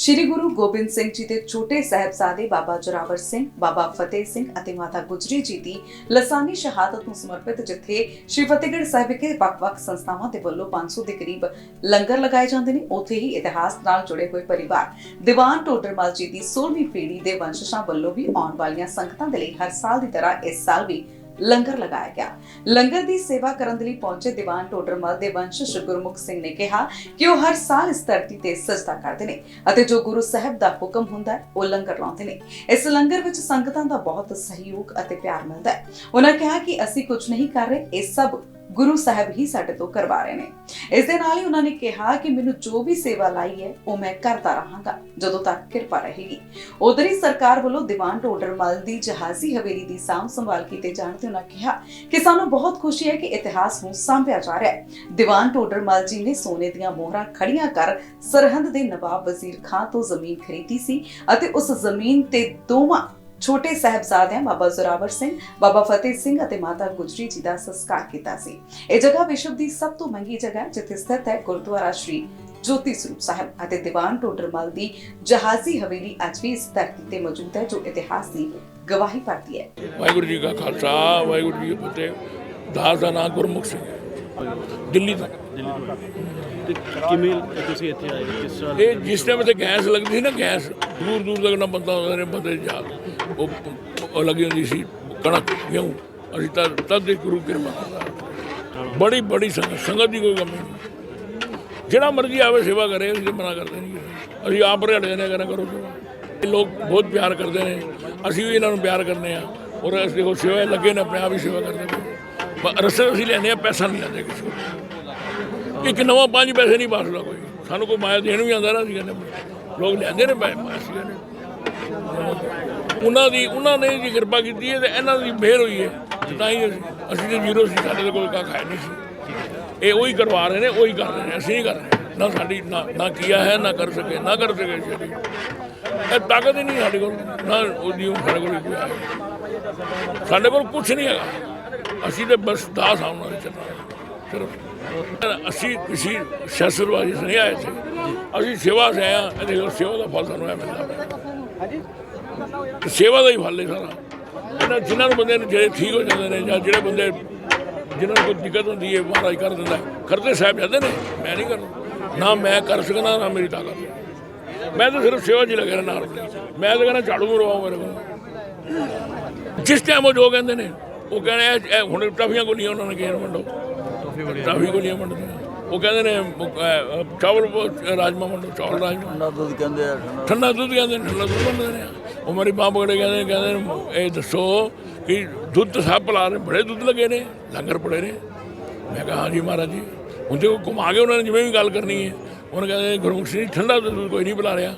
ਸ਼੍ਰੀ ਗੁਰੂ ਗੋਬਿੰਦ ਸਿੰਘ ਜੀ ਦੇ ਛੋਟੇ ਸਾਹਿਬਜ਼ਾਦੇ ਬਾਬਾ ਜੋਰਾਵਰ ਸਿੰਘ, ਬਾਬਾ ਫਤਿਹ ਸਿੰਘ ਅਤੇ ਮਾਤਾ ਗੁਜਰੀ ਜੀ ਦੀ ਲਸਾਨੀ ਸ਼ਹਾਦਤ ਨੂੰ ਸਮਰਪਿਤ ਜਿੱਥੇ ਸ਼੍ਰੀ ਫਤਿਹਗੜ੍ਹ ਸਾਹਿਬ ਵਿਖੇ ਵੱਖ-ਵੱਖ ਸੰਸਥਾਵਾਂ ਦੇ ਵੱਲੋਂ 500 ਦੇ ਕਰੀਬ ਲੰਗਰ ਲਗਾਏ ਜਾਂਦੇ ਨੇ, ਉੱਥੇ ਹੀ ਇਤਿਹਾਸ ਨਾਲ ਜੁੜੇ ਹੋਏ ਪਰਿਵਾਰ ਦੀਵਾਨ ਟੋਡਰਮਲ ਜੀ ਦੀ 16ਵੀਂ ਪੀੜ੍ਹੀ ਦੇ ਵੰਸ਼ਜਾਂ ਵੱਲੋਂ ਵੀ ਆਉਣ ਵਾਲੀਆਂ ਸੰਗਤਾਂ ਦੇ ਲਈ ਹਰ ਸਾਲ ਦੀ ਤਰ੍ਹਾਂ ਇਸ ਸਾਲ ਵੀ ਲੰਗਰ ਲਗਾਇਆ ਗਿਆ। ਲੰਗਰ ਦੀ ਸੇਵਾ ਕਰਨ ਦੇ ਲਈ ਪਹੁੰਚੇ ਦੀਵਾਨ ਟੋਡਰਮਲ ਦੇ ਵੰਸ਼ ਗੁਰਮੁਖ ਸਿੰਘ ਨੇ ਕਿਹਾ ਕਿ ਉਹ ਹਰ ਸਾਲ ਇਸ ਧਰਤੀ ਤੇ ਸਜਦਾ ਕਰਦੇ ਨੇ ਅਤੇ ਜੋ ਗੁਰੂ ਸਾਹਿਬ ਦਾ ਹੁਕਮ ਹੁੰਦਾ ਹੈ, ਉਹ ਲੰਗਰ ਲਾਉਂਦੇ ਨੇ। ਇਸ ਲੰਗਰ ਵਿੱਚ ਸੰਗਤਾਂ ਦਾ ਬਹੁਤ ਸਹਿਯੋਗ ਅਤੇ ਪਿਆਰ ਮਿਲਦਾ ਹੈ। ਉਹਨਾਂ ਕਿਹਾ ਕਿ ਅਸੀਂ ਕੁਝ ਨਹੀਂ ਕਰ ਰਹੇ, ਇਹ ਸਭ ਗੁਰੂ ਸਾਹਿਬ ਹੀ ਸਾਡੇ ਤੋਂ ਕਰਵਾ ਰਹੇ ਨੇ। ਇਸ ਦੇ ਨਾਲ ਹੀ ਉਹਨਾਂ ਨੇ ਕਿਹਾ ਕਿ ਮੈਨੂੰ ਜੋ ਵੀ ਸੇਵਾ ਲਾਈ ਹੈ, ਉਹ ਮੈਂ ਕਰਦਾ ਰਹਾਂਗਾ, ਜਦੋਂ ਤੱਕ ਕਿਰਪਾ ਰਹੇਗੀ। ਉਧਰ ਹੀ ਸਰਕਾਰ ਵੱਲੋਂ ਦੀਵਾਨ ਟੋਡਰਮਲ ਦੀ ਜਹਾਜ਼ੀ ਹਵੇਲੀ ਦੀ ਸਾਂਭ ਸੰਭਾਲ ਕੀਤੇ ਜਾਣ ਤੇ ਉਹਨਾਂ ਕਿਹਾ ਕਿ ਸਾਨੂੰ ਬਹੁਤ ਖੁਸ਼ੀ ਹੈ ਕਿ ਇਤਿਹਾਸ ਨੂੰ ਸਾਂਭਿਆ ਜਾ ਰਿਹਾ ਹੈ। ਦੀਵਾਨ ਟੋਡਰਮਲ ਜੀ ਨੇ ਸੋਨੇ ਦੀਆਂ ਮੋਹਰਾਂ ਖੜੀਆਂ ਕਰ ਸਰਹੰਦ ਦੇ ਨਵਾਬ ਵਜ਼ੀਰ ਖਾਂ ਤੋਂ ਜ਼ਮੀਨ ਖਰੀਦੀ ਸੀ ਅਤੇ ਉਸ ਜ਼ਮੀਨ ਤੇ ਦੋਵਾਂ ਛੋਟੇ ਸਾਹਿਬਜ਼ਾਦਿਆਂ ਬਾਬਾ ਜ਼ੋਰਾਵਰ ਸਿੰਘ ਬਾਬਾ ਫਤਿਹ ਸਿੰਘ ਅਤੇ ਮਾਤਾ ਗੁਜਰੀ ਜੀ ਦਾ ਸੰਸਕਾਰ ਕੀਤਾ ਸੀ। ਇਹ ਜਗ੍ਹਾ ਵਿਸ਼ਵ ਦੀ ਸਭ ਤੋਂ ਮਹਿੰਗੀ ਜਗ੍ਹਾ ਹੈ ਜਿੱਥੇ ਸਥਿਤ ਹੈ ਗੁਰਦੁਆਰਾ ਸ਼੍ਰੀ ਜੋਤੀ ਸਰੂਪ ਸਾਹਿਬ ਅਤੇ ਦੀਵਾਨ ਟੋਡਰਮਲ ਦੀ ਜਹਾਜ਼ੀ ਹਵੇਲੀ ਅੱਜ ਵੀ ਇਸ ਧਰਤੀ ਤੇ ਮੌਜੂਦ ਹੈ ਜੋ ਇਤਿਹਾਸ ਦੀ ਗਵਾਹੀ ਭਰਦੀ ਹੈ। ਵਾਹਿਗੁਰੂ ਜੀ ਕਾ ਖਾਲਸਾ ਵਾਹਿਗੁਰੂ ਜੀ ਕੀ ਫਤਿਹ। ਦਾਸ ਦਾ ਨਾਮ ਗੁਰਮੁਖ ਸਿੰਘ ਹੈ। ਦਿੱਲੀ ਤੋਂ। ਦਿੱਲੀ ਤੋਂ। ਤੇ ਕਿਵੇਂ ਤੁਸੀਂ ਇੱਥੇ ਆਏ? ਕਿਸ ਤਰ੍ਹਾਂ ਇਹ ਜਿਸ ਟਾਈਮ ਤੇ ਗੈਸ ਲੱਗਦੀ ਸੀ ਨਾ ਗੈਸ ਦੂਰ ਦੂਰ ਤੱਕ ਨਾ ਬੰਦਾ ਹੁੰਦਾ ਨੇ ਬੰਦੇ ਜਾ ਉਹ ਉਹ ਲੱਗੀ ਹੁੰਦੀ ਸੀ ਕਣਕ ਕਿਉਂ ਅਸੀਂ ਤਾਂ ਤਦ ਦੇ ਗੁਰੂ ਕਿਰਪਾ ਕਰਦਾ ਬੜੀ ਬੜੀ ਸੰਗਤ ਸੰਗਤ ਦੀ ਕੋਈ ਕਮੀ ਨਹੀਂ। ਜਿਹੜਾ ਮਰਜ਼ੀ ਆਵੇ ਸੇਵਾ ਕਰੇ ਅਸੀਂ ਮਨਾ ਕਰਦੇ ਨਹੀਂ। ਅਸੀਂ ਆਪ ਰੜਦੇ ਨੇ ਕਰਾਂ ਕਰੋ ਇਹ ਲੋਕ ਬਹੁਤ ਪਿਆਰ ਕਰਦੇ ਨੇ। ਅਸੀਂ ਵੀ ਇਹਨਾਂ ਨੂੰ ਪਿਆਰ ਕਰਨੇ ਆ। ਔਰ ਅਸੀਂ ਦੇਖੋ ਸੇਵਾ ਲੱਗੇ ਨੇ ਆਪਣੇ ਆਪ ਹੀ ਸੇਵਾ ਕਰਦੇ ਨੇ। ਰਸਦ ਅਸੀਂ ਲੈਂਦੇ ਆ ਪੈਸਾ ਨਹੀਂ ਲੈਂਦੇ ਕਿਸੇ ਇੱਕ ਨਵਾਂ ਪੰਜ ਪੈਸੇ ਨਹੀਂ ਬਚਦਾ ਕੋਈ। ਸਾਨੂੰ ਕੋਈ ਮਾਇਆ ਦੇਣ ਵੀ ਆਉਂਦਾ ਨਾ ਅਸੀਂ ਕਹਿੰਦੇ ਲੋਕ ਲੈਂਦੇ ਨੇ ਪੈਸੇ ਅਸੀਂ ਕਹਿੰਦੇ ਉਹਨਾਂ ਦੀ, ਉਹਨਾਂ ਨੇ ਜੀ ਕਿਰਪਾ ਕੀਤੀ ਹੈ ਤੇ ਇਹਨਾਂ ਦੀ ਮਿਹਰ ਹੋਈ ਹੈ। ਤਾਂ ਹੀ ਅਸੀਂ ਅਸੀਂ ਤੇ ਜ਼ੀਰੋ ਸੀ, ਸਾਡੇ ਕੋਲ ਕੋਈ ਕੱਖ ਹੈ ਨਹੀਂ ਸੀ। ਇਹ ਉਹੀ ਕਰਵਾ ਰਹੇ ਨੇ, ਉਹੀ ਕਰ ਰਹੇ ਨੇ, ਅਸੀਂ ਨਹੀਂ ਕਰ ਰਹੇ। ਨਾ ਸਾਡੀ, ਨਾ ਨਾ ਕੀਆ ਹੈ, ਨਾ ਕਰ ਸਕੇ, ਨਾ ਕਰ ਸਕੇ ਸਾਡੀ। ਇਹ ਤਾਕਤ ਹੀ ਨਹੀਂ ਸਾਡੇ ਕੋਲ, ਨਾ ਉਹਦੀ ਸਾਡੇ ਕੋਲ ਕੋਈ ਸਾਡੇ ਕੋਲ ਕੁਝ ਨਹੀਂ ਹੈਗਾ। ਅਸੀਂ ਤੇ ਬਸ ਦਾਸ ਆਉਣ ਵਾਲੇ ਚੱਲਣਾ ਸਿਰਫ ਅਸੀਂ ਕਿਸੇ ਸ਼ਸਤਰਵਾਦੀ ਸੇ ਨਹੀਂ ਆਏ ਸੀ। ਅਸੀਂ ਸੇਵਾ ਸੇ ਆਏ ਹਾਂ ਇਹ ਦੇਖੋ ਸੇਵਾ ਦਾ ਫਲ ਸਾਨੂੰ ਮਿਲਦਾ ਸੇਵਾ ਦਾ ਹੀ ਫਲ ਹੈ ਸਾਰਾ। ਇਹਨਾਂ ਜਿਨ੍ਹਾਂ ਨੂੰ ਬੰਦੇ ਨੇ ਜਿਹੜੇ ਠੀਕ ਹੋ ਜਾਂਦੇ ਨੇ ਜਾਂ ਜਿਹੜੇ ਬੰਦੇ ਜਿਨ੍ਹਾਂ ਨੂੰ ਕੋਈ ਦਿੱਕਤ ਹੁੰਦੀ ਹੈ ਮਹਾਰਾਜ ਕਰ ਦਿੰਦਾ। ਕਰਦੇ ਸਾਹਿਬ ਜਾਂਦੇ ਨੇ ਮੈਂ ਨਹੀਂ ਕਰਦਾ। ਨਾ ਮੈਂ ਕਰ ਸਕਦਾ ਨਾ ਮੇਰੀ ਤਾਕਤ। ਮੈਂ ਤਾਂ ਸਿਰਫ ਸੇਵਾ ਲੱਗਿਆ ਰਹਿਣਾ ਨਾਲ ਮੈਂ ਤਾਂ ਕਹਿੰਦਾ ਝਾੜੂ ਮਰਵਾਓ ਮੇਰੇ ਕੋਲ। ਜਿਸ ਟਾਈਮ ਉਹ ਜੋ ਕਹਿੰਦੇ ਨੇ ਉਹ ਕਹਿੰਦੇ ਹੁਣ ਟਾਫੀਆਂ ਗੋਲੀਆਂ ਉਹਨਾਂ ਨੇ ਕਿਹਾ ਵੰਡੋ ਟੋਫੀ ਬੜੀ ਟਾਫੀ ਗੋਲੀਆਂ ਵੰਡਦੇ ਨੇ ਉਹ ਕਹਿੰਦੇ ਨੇ ਅਹ, ਚਾਵਲ ਰਾਜਮਾ ਵੰਡੋ ਚਾਵਲ ਰਾਜਮਾ। ਠੰਡਾ ਦੁੱਧ ਕਹਿੰਦੇ ਆ ਠੰਡਾ ਠੰਡਾ ਦੁੱਧ ਕਹਿੰਦੇ ਨੇ ਠੰਡਾ ਦੁੱਧ ਵੰਡਦੇ ਨੇ। ਉਹ ਮੇਰੀ ਮਾਂ ਪਕੜੇ ਕਹਿੰਦੇ ਨੇ ਕਹਿੰਦੇ ਨੇ, ਇਹ ਦੱਸੋ ਕਿ ਦੁੱਧ ਸਭ ਪਿਲਾ ਰਹੇ ਬੜੇ ਦੁੱਧ ਲੱਗੇ ਨੇ ਲੰਗਰ ਪੜੇ ਨੇ। ਮੈਂ ਕਿਹਾ ਹਾਂਜੀ ਮਹਾਰਾਜ ਜੀ ਹੁਣ ਜੇ ਉਹ ਘੁਮਾ ਕੇ ਉਹਨਾਂ ਨੇ ਜਿਵੇਂ ਵੀ ਗੱਲ ਕਰਨੀ ਹੈ ਉਹਨਾਂ ਕਹਿੰਦੇ ਗੁਰਮੁਖ ਸਿੰਘ ਜੀ, ਠੰਡਾ ਦੁੱਧ ਕੋਈ ਨਹੀਂ ਪਿਲਾ ਰਿਹਾ।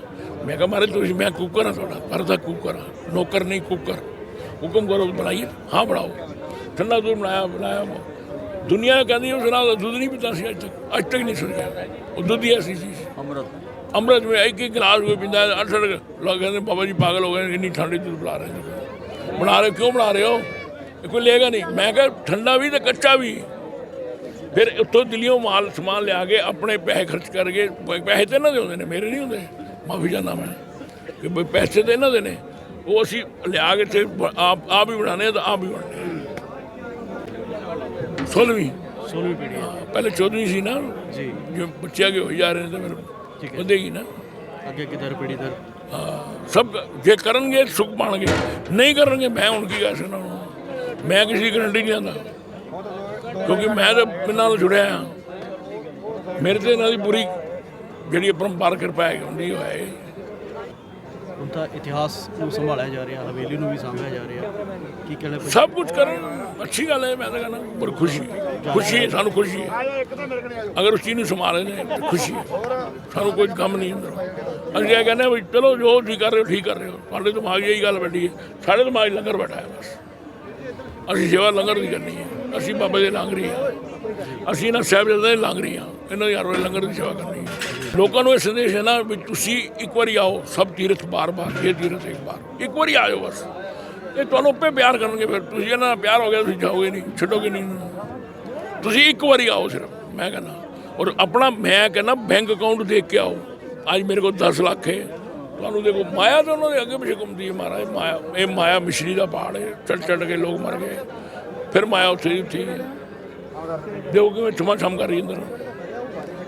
ਮੈਂ ਕਿਹਾ ਮਹਾਰਾਜ ਤੁਸੀਂ ਮੈਂ ਕੁੱਕਰ ਹਾਂ ਤੁਹਾਡਾ ਪਰ ਦਾ ਕੁੱਕਰ ਹਾਂ ਨੌਕਰ ਨਹੀਂ ਕੁੱਕਰ। ਹੁਕਮ ਕਰੋ ਬਣਾਈਏ ਹਾਂ ਬਣਾਓ। ਠੰਡਾ ਦੁੱਧ ਬਣਾਇਆ ਬਣਾਇਆ। ਦੁਨੀਆ ਕਹਿੰਦੀ ਉਸ ਨਾਲ ਦੁੱਧ ਨਹੀਂ ਪੀਤਾ ਸੀ ਅੱਜ ਤੱਕ। ਅੱਜ ਤੱਕ ਨਹੀਂ ਸੁਣਿਆ। ਉਹ ਦੁੱਧ ਹੀ ਐਸੀ ਸੀ। ਅੰਮ੍ਰਿਤ। ਅੰਮ੍ਰਿਤ ਵਿੱਚ ਇੱਕ ਇੱਕ ਗਲਾਸ ਕੋਈ ਪੀਂਦਾ 68 ਲੋਕ ਕਹਿੰਦੇ ਬਾਬਾ ਜੀ ਪਾਗਲ ਹੋ ਗਏ ਇੰਨੀ ਠੰਡੀ ਦੁੱਧ ਬਣਾ ਰਹੇ ਬਣਾ ਰਹੇ ਕਿਉਂ ਬਣਾ ਰਹੇ ਹੋ? ਕੋਈ ਲੇਗਾ ਨਹੀਂ। ਮੈਂ ਕਿਹਾ ਠੰਡਾ ਵੀ ਤੇ ਕੱਚਾ ਵੀ। ਫਿਰ ਉੱਥੋਂ ਦਿੱਲੀੋਂ ਮਾਲ ਸਮਾਨ ਲਿਆ ਕੇ ਆਪਣੇ ਪੈਸੇ ਖਰਚ ਕਰਕੇ ਪੈਸੇ ਤੇ ਨਾ ਦਿਉਂਦੇ ਨੇ ਮੇਰੇ ਨਹੀਂ ਹੁੰਦੇ। ਮਾਫੀ ਜਾਂਦਾ ਮੈਂ ਕਿ ਪੈਸੇ ਤੇ ਨਾ। ਦੇਣੇ ਉਹ ਅਸੀਂ ਲਿਆ ਕੇ ਤੇ ਆਪ ਆਪ ਹੀ ਬਣਾਣੇ ਤਾਂ ਆਪ ਹੀ ਬਣਾਣੇ 16ਵੀਂ ਸੋਲਵੀ ਪੀੜ੍ਹੀ ਪਹਿਲੇ 14ਵੀਂ ਸੀ ਨਾ। ਜੀ। ਜੋ ਬੱਚੇ ਅੱਗੇ ਹੋਈ ਜਾ ਰਹੇ ਨੇ ਤਾਂ ਫਿਰ ਵਧੇਗੀ ਨਾ। ਅੱਗੇ ਅੱਗੇ ਦਰ ਦਰ ਸਭ ਜੇ ਕਰਨਗੇ ਸੁਖ ਪਾਣਗੇ। ਨਹੀਂ ਕਰਨਗੇ ਮੈਂ ਹੁਣ ਕੀ ਕਰ ਸਕਦਾ ਮੈਂ ਕਿਸੇ ਗਰੰਟੀ ਨਹੀਂ ਆਂਦਾ ਕਿਉਂਕਿ ਮੈਂ ਤਾਂ ਇਹਨਾਂ ਨਾਲ ਜੁੜਿਆ ਹਾਂ। ਮੇਰੇ ਤੇ ਇਹਨਾਂ ਦੀ ਪੂਰੀ ਜਿਹੜੀ ਪਰੰਪਰਾ ਕਿਰਪਾ ਹੈ ਹੁੰਦੀ ਹੋਏ ਹੈ ਇਤਿਹਾਸ ਨੂੰ ਸੰਭਾਲਿਆ ਜਾ ਰਿਹਾ ਹਵੇਲੀ ਨੂੰ ਵੀ ਸਾਂਭਿਆ ਜਾ ਰਿਹਾ। ਕੀ ਕਹਿਣਾ ਪਏ? ਸਭ ਕੁਝ ਕਰਨ ਅੱਛੀ ਗੱਲ ਹੈ ਮੈਂ ਤਾਂ ਕਹਿੰਦਾ ਪਰ ਖੁਸ਼ੀ ਖੁਸ਼ੀ ਹੈ, ਸਾਨੂੰ ਖੁਸ਼ੀ ਹੈ। ਅਗਰ ਉਸ ਚੀਜ਼ ਨੂੰ ਸੰਭਾਲੇ ਨੇ ਤਾਂ ਖੁਸ਼ੀ ਹੈ। ਸਾਨੂੰ ਕੋਈ ਕੰਮ ਨਹੀਂ ਅੰਦਰ ਅਸੀਂ ਇਹ ਕਹਿੰਦੇ ਹਾਂ ਵੀ ਚਲੋ ਜੋ ਠੀਕ ਕਰ ਰਹੇ ਹੋ ਠੀਕ ਕਰ ਰਹੇ ਹੋ। ਸਾਡੇ ਦਿਮਾਗ 'ਚ ਇਹੀ ਗੱਲ ਬੈਠੀ ਹੈ ਸਾਡੇ ਦਿਮਾਗ 'ਚ ਲੰਗਰ ਬੈਠਾ ਹੈ ਬਸ। ਅਸੀਂ ਸੇਵਾ ਲੰਗਰ ਦੀ ਕਰਨੀ ਹੈ। ਅਸੀਂ ਬਾਬਾ ਦੇ ਲੰਗਰੀ ਹਾਂ ਅਸੀਂ ਇਹਨਾਂ ਸਾਹਿਬਜ਼ਾਦਿਆਂ ਦੇ ਲੰਗਰੀ ਹਾਂ ਇਹਨਾਂ ਦੀ ਹਰ ਲੰਗਰ ਦੀ ਸੇਵਾ ਕਰਨੀ ਹੈ। ਲੋਕਾਂ ਨੂੰ ਇਹ ਸੰਦੇਸ਼ ਹੈ ਨਾ ਵੀ ਤੁਸੀਂ ਇੱਕ ਵਾਰੀ ਆਓ, ਸਭ ਤੀਰਥ ਬਾਰ-ਬਾਰ ਇਹ ਤੀਰਥ ਇੱਕ ਵਾਰ ਇੱਕ ਵਾਰੀ ਆਇਓ ਬਸ। ਇਹ ਤੁਹਾਨੂੰ ਆਪੇ ਪਿਆਰ ਕਰਨਗੇ ਫਿਰ। ਤੁਸੀਂ ਇਹਨਾਂ ਨਾਲ ਪਿਆਰ ਹੋ ਗਿਆ, ਤੁਸੀਂ ਜਾਓਗੇ ਨਹੀਂ, ਛੱਡੋਗੇ ਨਹੀਂ। ਤੁਸੀਂ ਇੱਕ ਵਾਰੀ ਆਓ ਸਿਰਫ, ਮੈਂ ਕਹਿੰਦਾ। ਔਰ ਆਪਣਾ, ਮੈਂ ਕਹਿੰਦਾ ਬੈਂਕ ਅਕਾਊਂਟ ਦੇਖ ਕੇ ਆਓ। ਅੱਜ ਮੇਰੇ ਕੋਲ 10 ਲੱਖ ਹੈ। ਤੁਹਾਨੂੰ ਦੇਖੋ, ਮਾਇਆ ਤਾਂ ਉਹਨਾਂ ਦੇ ਅੱਗੇ ਪਿੱਛੇ ਘੁੰਮਦੀ ਹੈ ਮਹਾਰਾਜ। ਮਾਇਆ, ਇਹ ਮਾਇਆ ਮਿਸ਼ਰੀ ਦਾ ਪਹਾੜ ਹੈ। ਚੜ ਚੜ ਕੇ ਲੋਕ ਮਰ ਗਏ। ਫਿਰ ਮਾਇਆ ਉੱਥੇ ਦੀ ਉੱਥੇ ਹੀ ਹੈ ਦੇਖੋ ਕਿਵੇਂ ਅੰਦਰ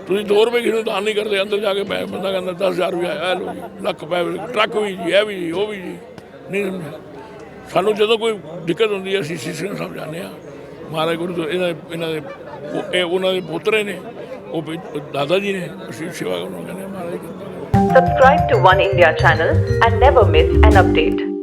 ਤੁਸੀਂ 2 ਰੁਪਏ ਕਿਸੇ ਦਾਨ ਨਹੀਂ ਕਰਦੇ, ਅੰਦਰ ਜਾ ਕੇ ਪੈ ਬੰਦਾ ਕਹਿੰਦਾ 10000 ਰੁਪਏ ਆਇਆ ਲੋ ਲੱਖ ਪੈ ਟਰੱਕ ਵੀ ਜੀ, ਇਹ ਵੀ ਜੀ, ਉਹ ਵੀ ਜੀ ਨਹੀਂ ਸਾਨੂੰ ਜਦੋਂ ਕੋਈ ਦਿੱਕਤ ਹੁੰਦੀ ਹੈ, ਅਸੀਂ ਸਿਸਟਮ ਨੂੰ ਸਮਝਾਉਂਦੇ ਆ ਮਹਾਰਾਜ ਗੁਰੂ ਤੋਂ ਇਹਨਾਂ ਦੇ- ਇਹਨਾਂ ਦੇ ਇਹ ਉਹਨਾਂ ਦੇ ਪੁੱਤਰੇ ਨੇ, ਉਹ ਦਾਦਾ ਜੀ ਨੇ, ਅਸੀਂ ਸੇਵਾ ਕਰਨ ਕਹਿੰਦੇ ਮਹਾਰਾਜ ਕਿਰਪਾ ਕਰੋ। Subscribe to One India channel and never miss.